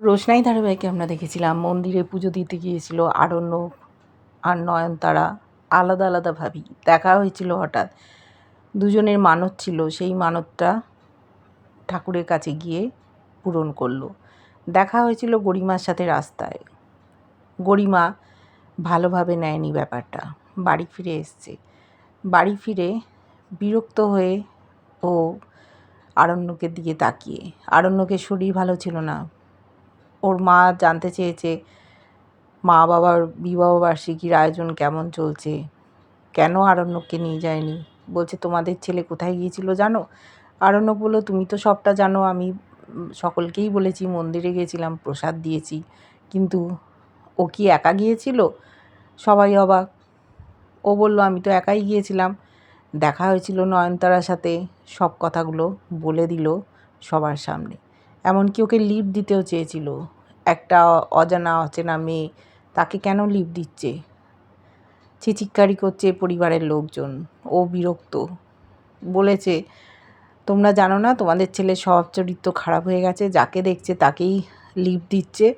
রোশনাই ধারাবাহিকে আমরা দেখেছিলাম। মন্দিরে পুজো দিতে গিয়েছিল আরণ্যক আর নয়নতারা। আলাদা আলাদাভাবেই দেখা হয়েছিল হঠাৎ। দুজনের মানত ছিল। সেই মানতটা ঠাকুরের কাছে গিয়ে পূরণ করল। দেখা হয়েছিল গরিমার সাথে রাস্তায়। গরিমা ভালোভাবে নেয়নি ব্যাপারটা। বাড়ি ফিরে এসছে। বাড়ি ফিরে বিরক্ত হয়ে ও আরণ্যকের দিকে তাকিয়ে। আরণ্যকের শরীর ভালো ছিল না। ওর মা জানতে চেয়েছে, মা বাবার বিবাহবার্ষিকীর আয়োজন কেমন চলছে? কেন আরণ্যককে নিয়ে যায়নি? বলছে, তোমাদের ছেলে কোথায় গিয়েছিল জানো? আরণ্যক বলল, তুমি তো সবটা জানো, আমি সকলকেই বলেছি, মন্দিরে গিয়েছিলাম, প্রসাদ দিয়েছি। কিন্তু ও কি একা গিয়েছিল? সবাই অবাক। ও বলল, আমি তো একাই গিয়েছিলাম। দেখা হয়েছিল নয়নতারার সাথে, সব কথাগুলো বলে দিল সবার সামনে। এমনকি ওকে লিভ দিতেও চেয়েছিল। একটা অজানা, অচেনা মেয়ে তাকে কেন লিভ দিচ্ছে? চিচিক্কারি করছে পরিবারের লোকজন। ও বিরক্ত। বলেছে, তোমরা জানো না, তোমাদের ছেলের স্বভাব চরিত্র খারাপ হয়ে গেছে, যাকে দেখছে তাকেই লিভ দিচ্ছে।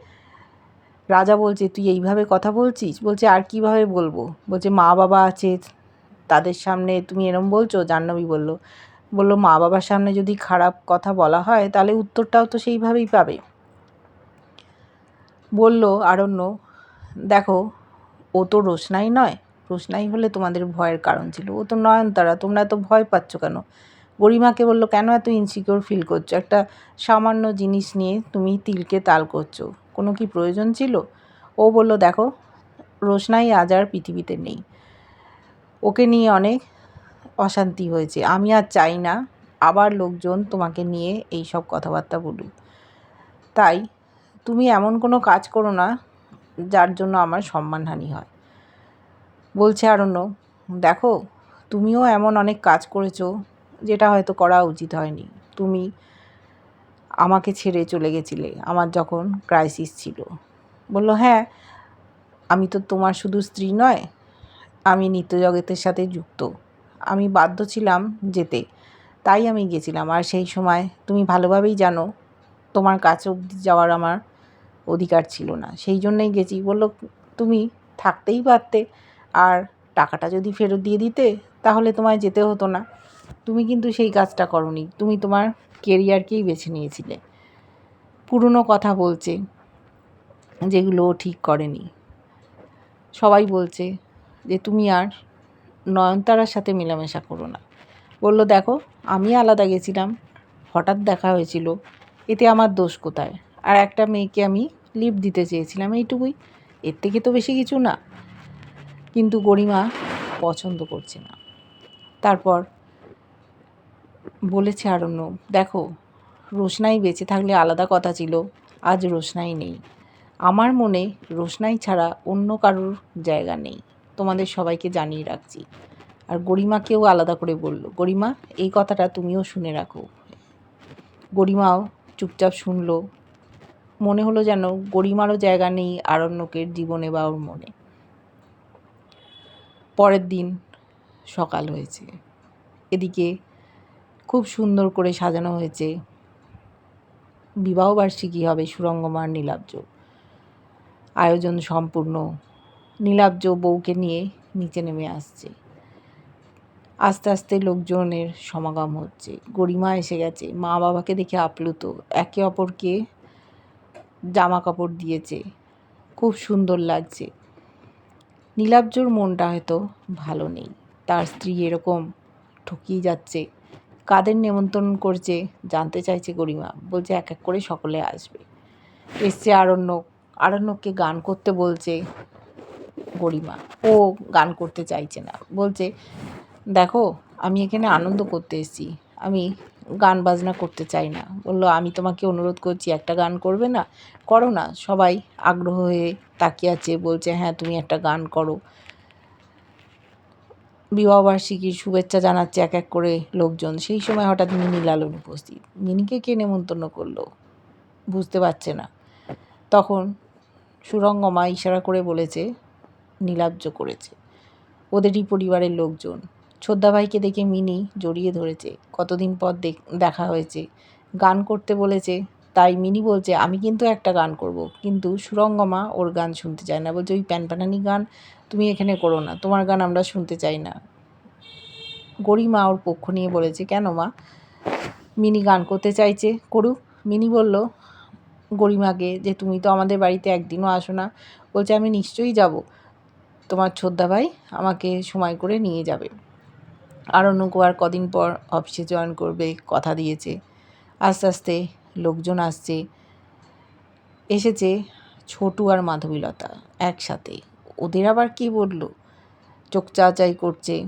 রাজা বলছে, তুই এইভাবে কথা বলছিস? বলছে, আর কীভাবে বলব? বলছে, মা বাবা আছে তাদের সামনে, তুমি এরম বলছো? জাহ্নবী বলল, বলল, মা বাবার সামনে যদি খারাপ কথা বলা হয়, তাহলে উত্তরটাও তো সেইভাবেই পাবে। বলল, আরণ্য, দেখো, ও তো রোশনাই নয়। রোশনাই হলে তোমাদের ভয়ের কারণ ছিল। ও তো নয়নতারা, তোমরা এত ভয় পাচ্ছ কেন? গরিমাকে বলল, কেন এত ইনসিকিওর ফিল করছ? একটা সামান্য জিনিস নিয়ে তুমি তিলকে তাল করছ। কোনো কি প্রয়োজন ছিল? ও বলল, দেখো রোশনাই আজ আর পৃথিবীতে নেই। ওকে নিয়ে অনেক অশান্তি হয়েছে। আমি আর চাই না আবার লোকজন তোমাকে নিয়ে এই সব কথাবার্তা বলুক। তাই তুমি এমন কোনো কাজ করো না যার জন্য আমার সম্মানহানি হয়। বলছে আরণ্য, দেখো, তুমিও এমন অনেক কাজ করেছ যেটা হয়তো করা উচিত হয়নি। তুমি আমাকে ছেড়ে চলে গেছিলে, আমার যখন ক্রাইসিস ছিল। বলল হ্যাঁ আমি তো তোমার শুধু স্ত্রী নয়, আমি নিত্যজগতের সাথে যুক্ত। আমি বাধ্য ছিলাম যেতে, তাই আমি গেছিলাম। আর সেই সময় তুমি ভালোভাবেই জানো, তোমার কাছে অবধি যাওয়ার আমার অধিকার ছিল না। সেই জন্যই গেছি। বলল, তুমি থাকতেই পারতে। আর টাকাটা যদি ফেরত দিয়ে দিতে, তাহলে তোমায় যেতে হতো না। তুমি কিন্তু সেই কাজটা করনি। তুমি তোমার কেরিয়ারকেই বেছে নিয়েছিলে। পুরনো কথা বলছে যেগুলো ঠিক করেনি। সবাই বলছে যে, তুমি আর নয়নতারার সাথে মেলামেশা করো না। বলল, দেখো, আমি আলাদা গেছিলাম। হঠাৎ দেখা হয়েছিল। এতে আমার দোষ কোথায়? আর একটা মেয়েকে আমি লিফট দিতে চেয়েছিলাম এইটুকুই। এর থেকে তো বেশি কিছু না। কিন্তু গরিমা পছন্দ করছে না। তারপর বলেছে আরণ্য, দেখো, রোশনাই বেঁচে থাকলে আলাদা কথা ছিল, আজ রোশনাই নেই। আমার মনে রোশনাই ছাড়া অন্য কারোর জায়গা নেই। তোমাদের সবাইকে জানিয়ে রাখছি। আর গরিমাকেও আলাদা করে বলল, গরিমা, এই কথাটা তুমিও শুনে রাখো। গরিমাও চুপচাপ শুনলো। মনে হলো যেন গরিমারও জায়গা নেই আরণ্যকের জীবনে বা ওর মনে। পরের দিন সকাল হয়েছে। এদিকে খুব সুন্দর করে সাজানো হয়েছে। বিবাহবার্ষিকী হবে সুরঙ্গমার নীলাব্জ। আয়োজন সম্পূর্ণ। নীলাব্জ বউকে নিয়ে নিচে নেমে আসছে। আস্তে আস্তে লোকজনের সমাগম হচ্ছে। গরিমা এসে গেছে। মা বাবাকে দেখে আপ্লুত। একে অপরকে জামা কাপড় দিয়েছে। খুব সুন্দর লাগছে। নীলাব্জর মনটা হয়তো ভালো নেই। তার স্ত্রী এরকম ঠকিয়ে যাচ্ছে। কাদের নেমন্তন্ন করছে জানতে চাইছে গরিমা। বলছে এক এক করে সকলে আসবে। এসছে আরণ্যক। আরণ্যককে গান করতে বলছে গরিমা। ও গান করতে চাইছে না। বলছে, দেখো, আমি এখানে আনন্দ করতে এসেছি। আমি গান বাজনা করতে চাই না। বলল, আমি তোমাকে অনুরোধ করছি, একটা গান করবে না? করো না। সবাই আগ্রহ হয়ে তাকিয়ে আছে, বলছে হ্যাঁ তুমি একটা গান করো। বিবাহবার্ষিকীর শুভেচ্ছা জানাচ্ছে এক এক করে লোকজন। সেই সময় হঠাৎ মিনি লালন উপস্থিত। মিনিকে কে নেমন্তন্ন করল? বুঝতে পারছে না। তখন সুরঙ্গমা ইশারা করে বলেছে, নীলাব্জ করেছে। ওদেরই পরিবারের লোকজন। ছোদ্দাভাইকে দেখে মিনি জড়িয়ে ধরেছে। কতদিন পর দেখা হয়েছে। গান করতে বলেছে, তাই মিনি বলছে, আমি কিন্তু একটা গান করব। কিন্তু সুরঙ্গমা ওর গান শুনতে চায় না। বলছে, ওই প্যানপ্যানানি গান তুমি এখানে করো না, তোমার গান আমরা শুনতে চাই না। গরিমা ওর পক্ষ নিয়ে বলেছে, কেন মা? মিনি গান করতে চাইছে করুক মিনি বলল, গরিমাকে যে তুমি তো আমাদের বাড়িতে একদিনও আসো না, বলছে আমি নিশ্চয়ই যাব। তোমার ছোদ্দা ভাই আমাকে সময় করে নিয়ে যাবে। আর অন্য আর কদিন পর অফিসে জয়েন করবে, কথা দিয়েছে। আস্তে আস্তে লোকজন আসছে। এসেছে ছোটু আর মাধবীলতা একসাথে। ওদের আবার কি বলল? চোখ চাচাই করছে।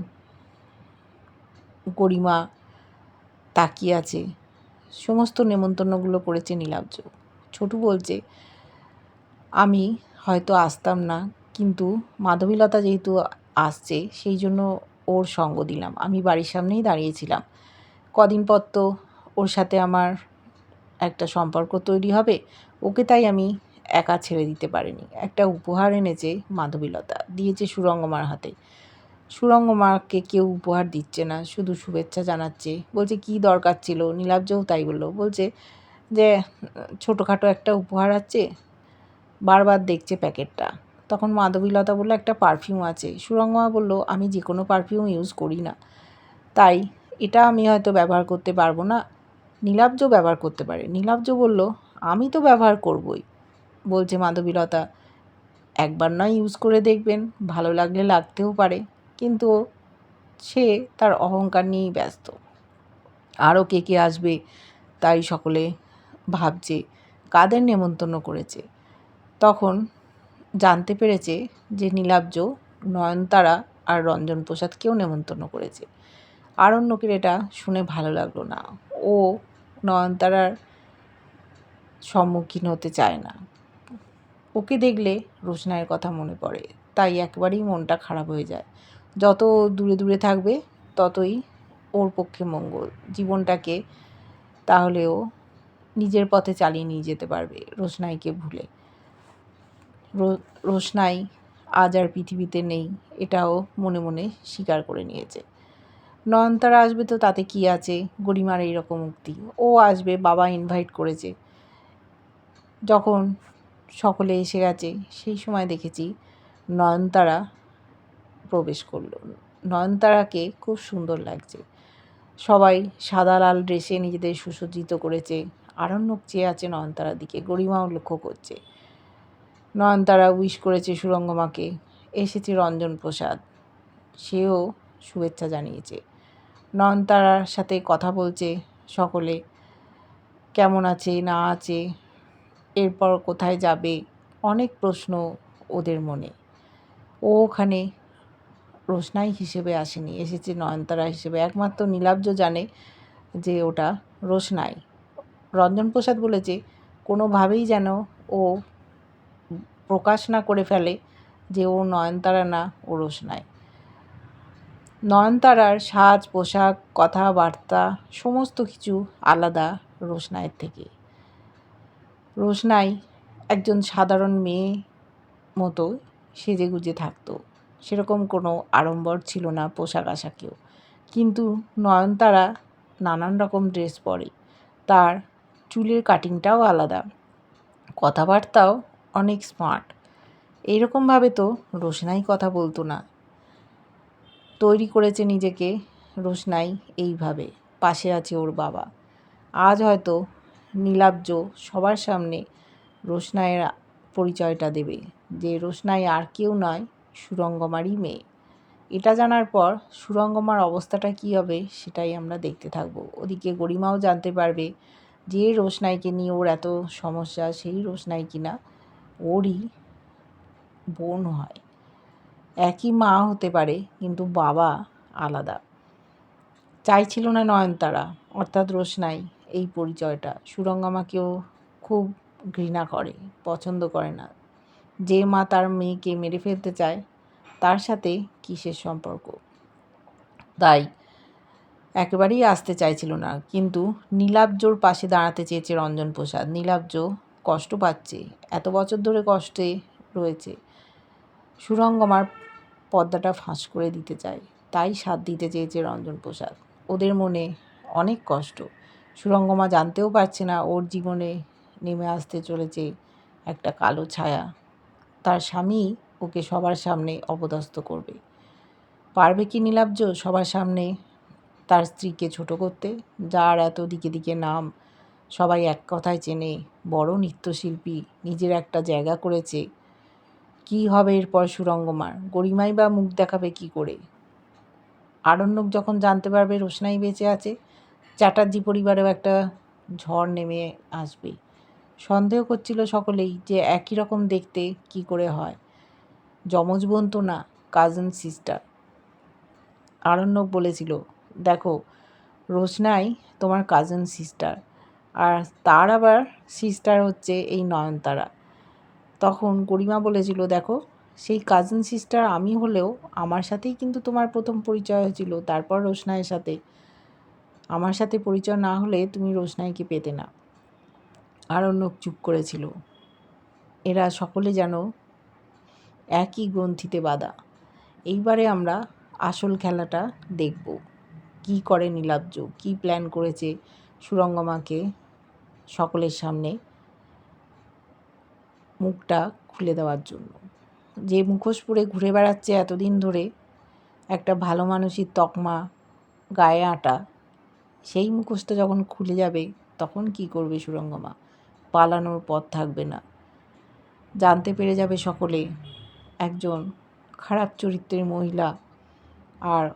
গরিমা তাকিয়ে আছে। সমস্ত নেমন্তন্নগুলো করেছে নীলাব্জ। ছোটু বলছে, আমি হয়তো আসতাম না, কিন্তু মাধবীলতা যেহেতু আসছে, সেই জন্য ওর সঙ্গ দিলাম। আমি বাড়ির সামনেই দাঁড়িয়েছিলাম। কদিন পর তো ওর সাথে আমার একটা সম্পর্ক তৈরি হবে। ওকে তাই আমি একা ছেড়ে দিতে পারিনি। একটা উপহার এনেছে মাধবীলতা। দিয়েছে সুরঙ্গমার হাতে। সুরঙ্গমাকে কেউ উপহার দিচ্ছে না। শুধু শুভেচ্ছা জানাচ্ছে। বলছে, কি দরকার ছিল? নীলাব্জও তাই বলল। বলছে যে, ছোটোখাটো একটা উপহার আছে। বারবার দেখছে প্যাকেটটা। তখন মাধবীলতা বলল, একটা পারফিউম আছে। সুরঙ্গমা বলল, আমি যে কোনো পারফিউম ইউজ করি না। তাই? এটা আমি হয়তো ব্যবহার করতে পারব না। নীলাব্জ ব্যবহার করতে পারে। নীলাব্জ বলল, আমি তো ব্যবহার করবই। বলছে মাধবীলতা, একবার নয় ইউজ করে দেখবেন। ভালো লাগলে লাগতেও পারে। কিন্তু সে তার অহংকার নিয়েই ব্যস্ত। আরও কে কে আসবে? তাই সকলে ভাবছে, কাদের নেমন্তন্ন করেছে? তখন জানতে পেরেছে যে নীলাব্জ, নয়নতারা আর রঞ্জন প্রসাদকেও নেমন্তন্ন করেছে। আরণ্যকের এটা শুনে ভালো লাগল না। ও নয়নতারার সম্মুখীন হতে চায় না। ওকে দেখলে রোশনাইয়ের কথা মনে পড়ে, তাই একবারেই মনটা খারাপ হয়ে যায়। যত দূরে দূরে থাকবে, ততই ওর পক্ষে মঙ্গল। জীবনটাকে তাহলে ও নিজের পথে চালিয়ে নিয়ে যেতে পারবে রোশনাইকে ভুলে। রোশনাই আজ আর পৃথিবীতে নেই, এটাও মনে মনে স্বীকার করে নিয়েছে। নয়নতারা আসবে তো তাতে কি আছে? গরিমার এইরকম মুক্তি ও আসবে, বাবা ইনভাইট করেছে। যখন সকলে এসে গেছে, সেই সময় দেখেছি নয়নতারা প্রবেশ করল। নয়নতারাকে খুব সুন্দর লাগছে। সবাই সাদা লাল ড্রেসে নিজেদের সুসজ্জিত করেছে। আরণ্যক চেয়ে আছে নয়নতারার দিকে। গরিমাও লক্ষ্য করছে। নয়নতারা উইশ করেছে সুরঙ্গমাকে এসেছে রঞ্জন প্রসাদ। সেও শুভেচ্ছা জানিয়েছে। নয়নতারার সাথে কথা বলছে সকলে। কেমন আছে, না আছে, এরপর কোথায় যাবে? অনেক প্রশ্ন ওদের মনে। ও ওখানে রোশনাই হিসেবে আসেনি। এসেছে নয়নতারা হিসেবে। একমাত্র নীলাব্জ জানে যে ওটা রোশনাই। রঞ্জন প্রসাদ বলেছে, কোনোভাবেই যেন ও প্রকাশ না করে ফেলে যে ও নয়নতারা না, ও রোশনাই। নয়নতারার সাজ, পোশাক, কথাবার্তা, সমস্ত কিছু আলাদা রোশনাইয়ের থেকে। রোশনাই একজন সাধারণ মেয়ে মতো সেজে গুজে থাকতো। সেরকম কোনো আড়ম্বর ছিল না পোশাক আশাকেও। কিন্তু নয়নতারা নানান রকম ড্রেস পরে। তার চুলের কাটিংটাও আলাদা। কথাবার্তাও অনেক স্মার্ট এইরকমভাবে তো রোশনাই কথা বলতো না। তৈরি করেছে নিজেকে রোশনাই এইভাবে, পাশে আছে ওর বাবা। আজ হয়তো নীলাব্জ সবার সামনে রোশনাইয়ের পরিচয়টা দেবে যে রোশনাই আর কেউ নয়, সুরঙ্গমারই মেয়ে। এটা জানার পর সুরঙ্গমার অবস্থাটা কী হবে সেটাই আমরা দেখতে থাকব। ওদিকে গরিমাও জানতে পারবে যে রোশনাইকে নিয়ে ওর এত সমস্যা, সেই রোশনাই কিনা। ওরই বোন হয়। একই মা হতে পারে, কিন্তু বাবা আলাদা। চাইছিল না নয়নতারা, অর্থাৎ রোশনাই এই পরিচয়টা। সুরঙ্গমাকেও খুব ঘৃণা করে, পছন্দ করে না। যে মা তার মেয়েকে মেরে ফেলতে চায়, তার সাথে কিসের সম্পর্ক? তাই একেবারেই আসতে চাইছিল না, কিন্তু নীলাব্জোর পাশে দাঁড়াতে চেয়েছে রঞ্জন প্রসাদ। নীলাব্জ কষ্ট পাচ্ছে। এত বছর ধরে কষ্টে রয়েছে। সুরঙ্গমার পর্দাটা ফাঁস করে দিতে চায়। তাই সাথ দিতে চেয়েছে রঞ্জন প্রসাদ। ওদের মনে অনেক কষ্ট। সুরঙ্গমা জানতেও পারছে না ওর জীবনে নেমে আসতে চলেছে একটা কালো ছায়া। তার স্বামী ওকে সবার সামনে অপদস্থ করবে। পারবে কি নীলাব্জ সবার সামনে তার স্ত্রীকে ছোট করতে? যার এত দিকে দিকে নাম সবাই এক কথায় চেনে, বড় নৃত্যশিল্পী নিজের একটা জায়গা করেছে। কি হবে এরপর সুরঙ্গমার? গরিমাই বা মুখ দেখাবে কি করে? আরণ্যক যখন জানতে পারবে, রোশনাই বেঁচে আছে। চ্যাটার্জি পরিবারেও একটা ঝড় নেমে আসবে। সন্দেহ করছিল সকলেই যে একই রকম দেখতে কি করে হয়। যমজ বোন তো না কাজিন সিস্টার আরণ্যক বলেছিল, দেখো, রোশনাই তোমার কাজিন সিস্টার আর তার আবার সিস্টার হচ্ছে এই নয়নতারা। তখন গরিমা বলেছিল, দেখো, সেই কাজিন সিস্টার আমি হলেও আমার সাথেই কিন্তু তোমার প্রথম পরিচয় হয়েছিল, তারপর রোশনাইয়ের সাথে। আমার সাথে পরিচয় না হলে তুমি রোশনাইকে পেতে না। আরণ্যক চুপ করেছিল। এরা সকলে যেন একই গ্রন্থিতে বাঁধা। এইবারে আমরা আসল খেলাটা দেখব। কি করে নীলাব্জ, কি প্ল্যান করেছে সুরঙ্গমাকে সকলের সামনে মুখটা খুলে দেওয়ার জন্য। যে মুখোশ পরে ঘুরে বেড়াচ্ছে এতদিন ধরে একটা ভালো মানুষের তকমা, গায়ে আটা, সেই মুখোশটা যখন খুলে যাবে তখন কি করবে সুরঙ্গমা? পালানোর পথ থাকবে না। জানতে পেরে যাবে সকলে একজন খারাপ চরিত্রের মহিলা আর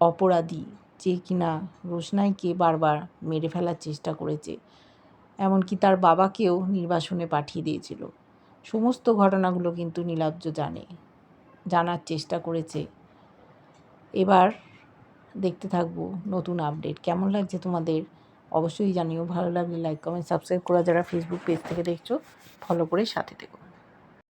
অপরাধী। যে কিনা রোশনাইকে বারবার মেরে ফেলার চেষ্টা করেছে? এমনকি তার বাবাকেও নির্বাসনে পাঠিয়ে দিয়েছিল। সমস্ত ঘটনাগুলো কিন্তু নীলাব্জ জানে, জানার চেষ্টা করেছে। এবার দেখতে থাকব নতুন আপডেট। কেমন লাগছে তোমাদের? অবশ্যই জানিও। ভালো লাগলে লাইক কমেন্ট সাবস্ক্রাইব করা যারা ফেসবুক পেজ থেকে দেখছ ফলো করে সাথে থেকো।